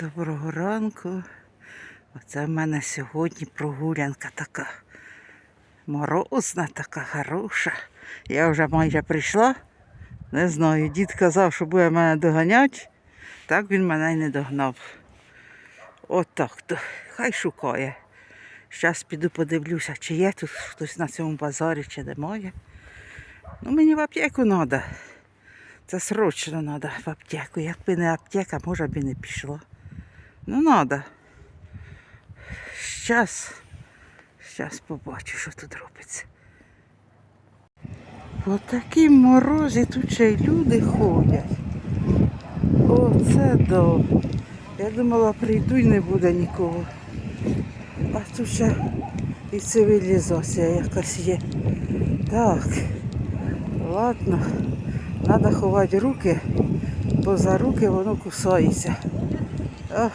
Доброго ранку. Оце в мене сьогодні прогулянка така морозна, така хороша. Я вже майже прийшла. Не знаю, дід казав, що буде мене доганяти. Так він мене й не догнав. Отак то. Хай шукає. Зараз піду подивлюся, чи є тут хтось на цьому базарі, чи немає. Ну, мені в аптеку треба. Це срочно треба в аптеку. Якби не аптека, може б і не пішло. Ну, треба. Щас. Щас побачу, що тут робиться. По такій морозі тут ще й люди ходять. Оце да. Я думала, прийду і не буде нікого. А тут ще і цивілізація якась є. Так. Ладно. Треба ховати руки, бо за руки воно кусається. Ах,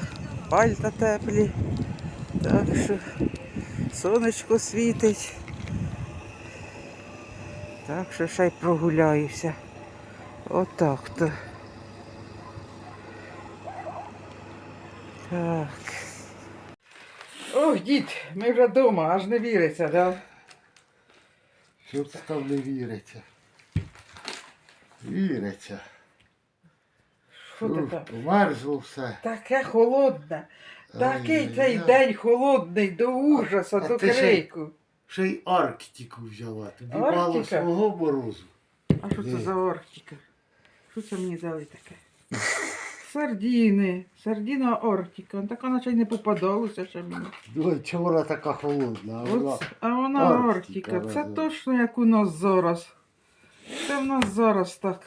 пальта теплі. Так що сонечко світить. Так що ще й прогуляюся. Отак то. Так. Ох, дід, ми вже вдома, аж не віриться, да? Що це не віриться? Віриться. Що ти там? Померзло все. Таке холодне. Такий Ай-яй-яй. цей день холодний до ужаса, А до ти ще- крику. Ще й Арктику взяла. Тобі Арктика? мало свого морозу. А що це Ні. за Арктика? Що це мені дали таке? Сардіни. Сардіна Арктика. Така наче й не попадалося ще мені. Ой, чого вона така холодна? А вона... От, а вона Арктика, Арктика. Це точно як у нас зараз. Це в нас зараз так,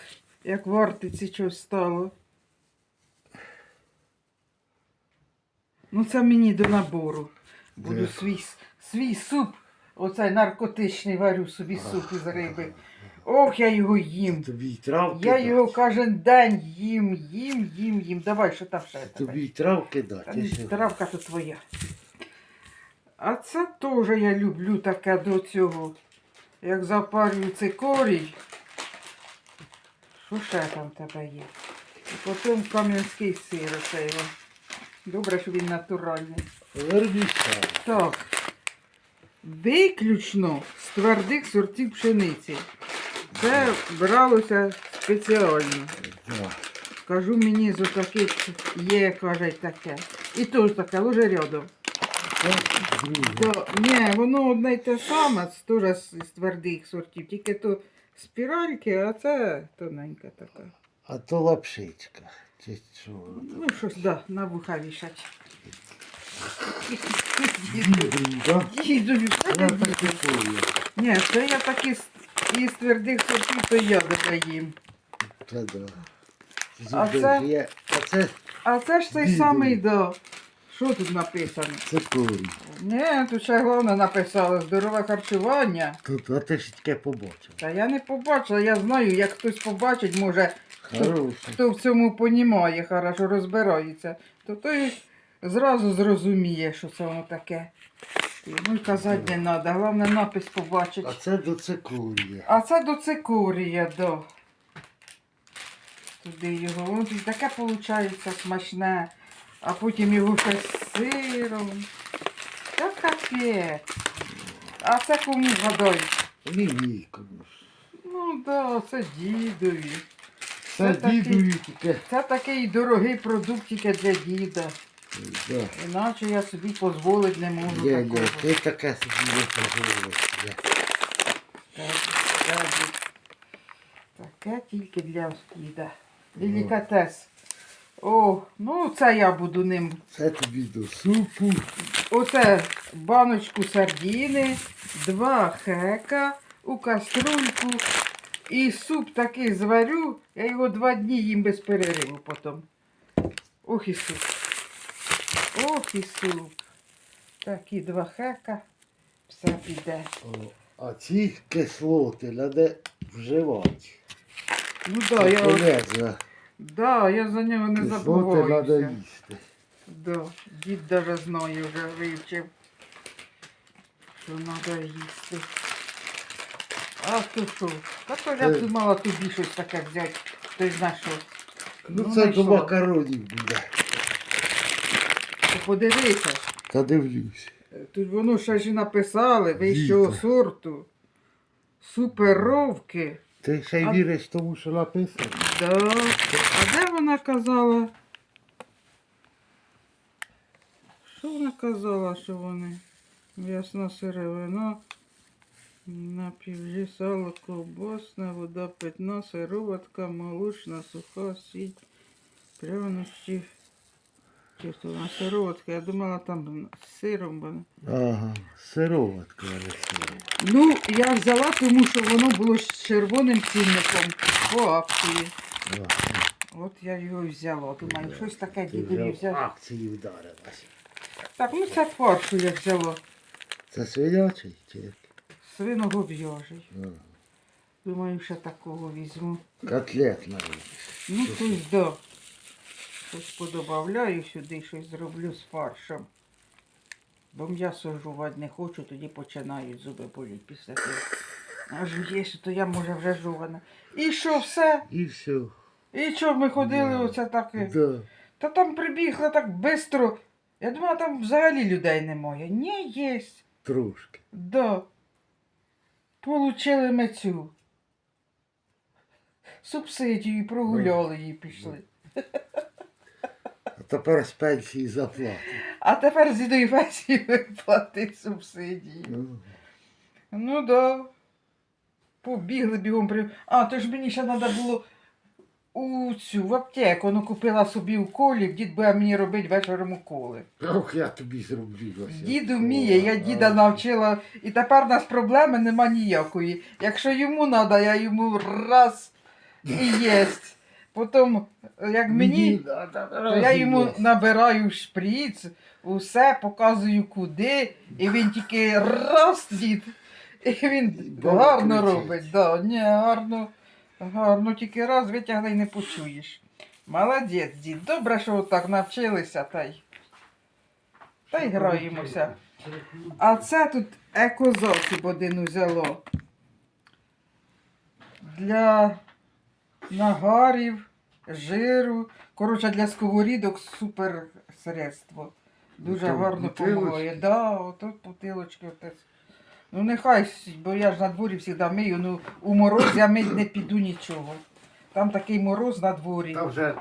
як в Арктиці щось стало. Ну це мені до набору. Буду Де? свій, свій суп, оцей наркотичний варю собі суп із риби. Ох, я його їм. Тобі й травки Я дать. його кожен день їм, їм, їм, їм. Давай, що там ще? Тобі й травки дати. Травка то твоя. А це теж я люблю таке до цього. Як запарюю цикорій. Що ще там в тебе є? І потім кам'янський сир оцей. о. Добре, що він натуральний. Верніше. Так. Виключно з твердих сортів пшениці. Це бралося спеціально. Кажу, мені з таких є, кажуть, таке. І теж таке, ложе рядом. Це друге. То, ні, воно одне й те саме, з- теж з, з твердих сортів, тільки то спіральки, а це тоненька така. А то лапшичка. Чи що воно там? Ну, щось, да, на вуха вішать. Діду, що ти Вона так такою. Ні, це я так із, із твердих сортів, то я додаїм. Це да. А це? є. А це А це ж Діду. самий, да. Що тут написано? цикорій. Ні, тут ще головне написало здорове харчування. Тут, а ти ж таке побачив. Та я не побачила, я знаю, як хтось побачить, може, Хороший. хто в цьому понімає, хорошо розбирається, то той зразу зрозуміє, що це воно таке. Йому й казати не треба, головне напис побачить. А це до цикорія. А це до цикорія, да. Туди його. Воно таке виходить смачне, а потім його ще з сиром. Та капець. А це кому гадають? Мені комусь. Ну да, це дідові. Це Це такий- дідові тільки. Це такий дорогий продукт тільки для діда. Да. Іначе я собі дозволити не можу ні, такого. ти таке собі не позволиш. Так, так, дід. Таке тільки для діда. Делікатес. О, ну це я буду ним. Це тобі до супу. Оце баночку сардіни, два хека у каструльку. І суп такий зварю, я його два дні їм без перериву потім. Ох і суп. Ох і суп. Такі два хека. Все піде. А ці кислоти треба вживати. Ну да, я, Полезно. да, я за нього не Кислоти треба їсти. Да, дід даже знає, вже вивчив, що треба їсти. А то що? Та то я Е. думала тобі щось таке взяти. Ти знаєш що. Ну, Ну, це до знайшла. макаронів буде. подивися. Та дивлюсь. Тут воно ще ж і написали вищого сорту. Суперовки. Ти ще й А- віриш тому, що написано? Да. А де вона казала? Що вона казала, що вони? М'ясна сировина, напівжі сало, ковбасна, вода питна, сироватка, молочна, суха, сіль, прянощі. Чи то вона сироватка? Я думала там з сиром вона. Ага, сироватка вирішила. Ну, я взяла, тому що воно було з червоним цінником по акції. От я його і взяла. Думаю, щось таке Ти дідові вже в взяв. акції вдарилась. Так, ну це фаршу я взяла. Це свинячий чи як? Свиногов'яжий. Ага. Думаю, ще такого візьму. Котлет навіть. Ну, щось да. Щось подобавляю сюди, щось зроблю з фаршем. Бо м'ясо жувати не хочу, тоді починають зуби боліть після того. Аж є, то я може вже жувана. І що, все? І все. І що, ми ходили Да. оце так. Да. Та там прибігла так швидко. Я думала, там взагалі людей немає. Ні, є. Трошки. Да. Получили ми цю субсидію і прогуляли її пішли. А тепер з пенсії заплати. А тепер з дідою пенсії виплати субсидії. Ну, Ну да. Побігли бігом при. А, то ж мені ще треба було у цю в аптеку. Ну купила собі уколів, дід буде мені робити вечором уколи. Ох, я тобі зроблю. Дід як вміє, я діда навчила, і тепер у нас проблеми нема ніякої. Якщо йому треба, я йому раз і єсть. Потім, як мені, то я йому набираю шприц, усе, показую куди, і він тільки раз дід. І він гарно робить. Да, ні, гарно, гарно, тільки раз витягли і не почуєш. Молодець, дід. Добре, що так навчилися, та й, та й граємося. А це тут екозасіб один взяло. Для нагарів, жиру. Коротше, для сковорідок супер средство. Дуже гарно допомагає. Да, ото бутилочки. Ну нехай, бо я ж на дворі завжди мию, ну у мороз я мить не піду нічого. Там такий мороз на дворі. Та вже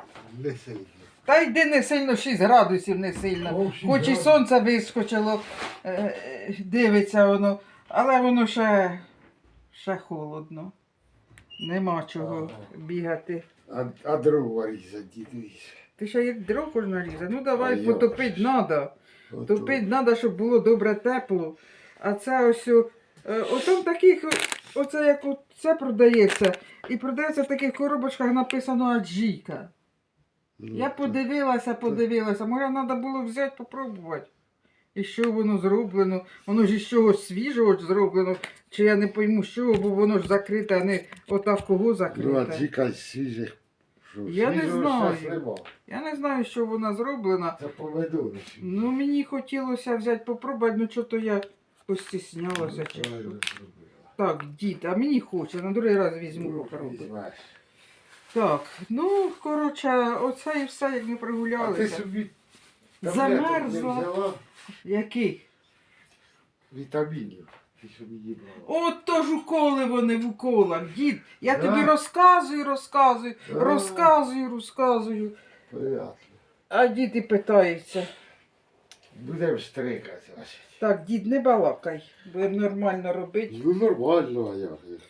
не сильно. Та йди не сильно 6 градусів, не сильно. Хоч і сонце вискочило, е, е, дивиться воно, але воно ще, ще холодно. Нема чого бігати. А, а дрова різати, дідусь. Ти ще як дров можна різати? Ну давай потопити треба. Топити треба, щоб було добре тепло. А це ось. е, Отам таких, оце як це продається. І продається в таких коробочках написано аджіка. Ну, Я подивилася, подивилася. Може, треба було взяти, попробувати. І що воно зроблено? Воно ж із чогось свіжого зроблено. Чи я не пойму, чого, бо воно ж закрите, а не отак кого Ну, а закрите. джіка з свіжих. Я не знаю. Я не знаю, що вона зроблена. Це помидори. Ну, мені хотілося взяти, попробувати, ну чого то я постіснялася. Чи що. Так, дід, а мені хоче, на другий раз візьму попробую. Так, ну, коротше, оце і все, як ми А ти прогулялися. собі таблеток не Замерзла. взяла Який? вітамінів. Ти собі їбала. От то ж уколи вони в уколах, дід. Я Да. тобі розказую, розказую, Да. розказую, розказую. Приятно. А дід і питається. Будемо стрикати. ось. Так, дід, не балакай, будемо нормально робити. Ну нормально, а як їх.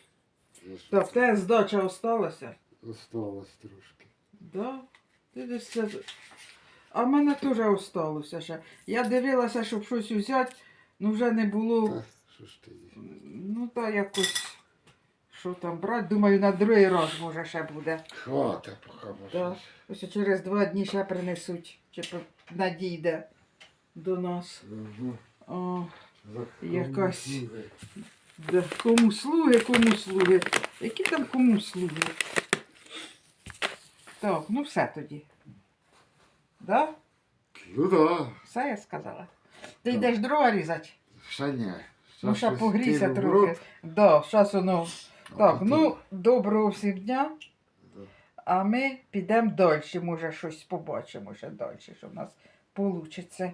Так, в тебе здача осталася? Осталось трошки. Да. Ти десь це... А в мене теж осталося ще. Я дивилася, щоб щось взяти, ну вже не було. Та, що ж ти? Ну та якось. Що там брати? Думаю, на другий раз може ще буде. Хвата поки Да. Ось через два дні ще принесуть, чи по- надійде до нас. О, Якась. Да. Кому слуги, кому слуги. Які там кому слуги? Так, ну все тоді. Да? Ну да. Все я сказала. Ти Так. йдеш дрова різати? Ще ні. Ну, ще щось погрійся в трохи. рот, Да, зараз воно. Так, потім- ну, доброго всім дня. Да. А ми підемо далі. Може, щось побачимо ще далі, що в нас вийде.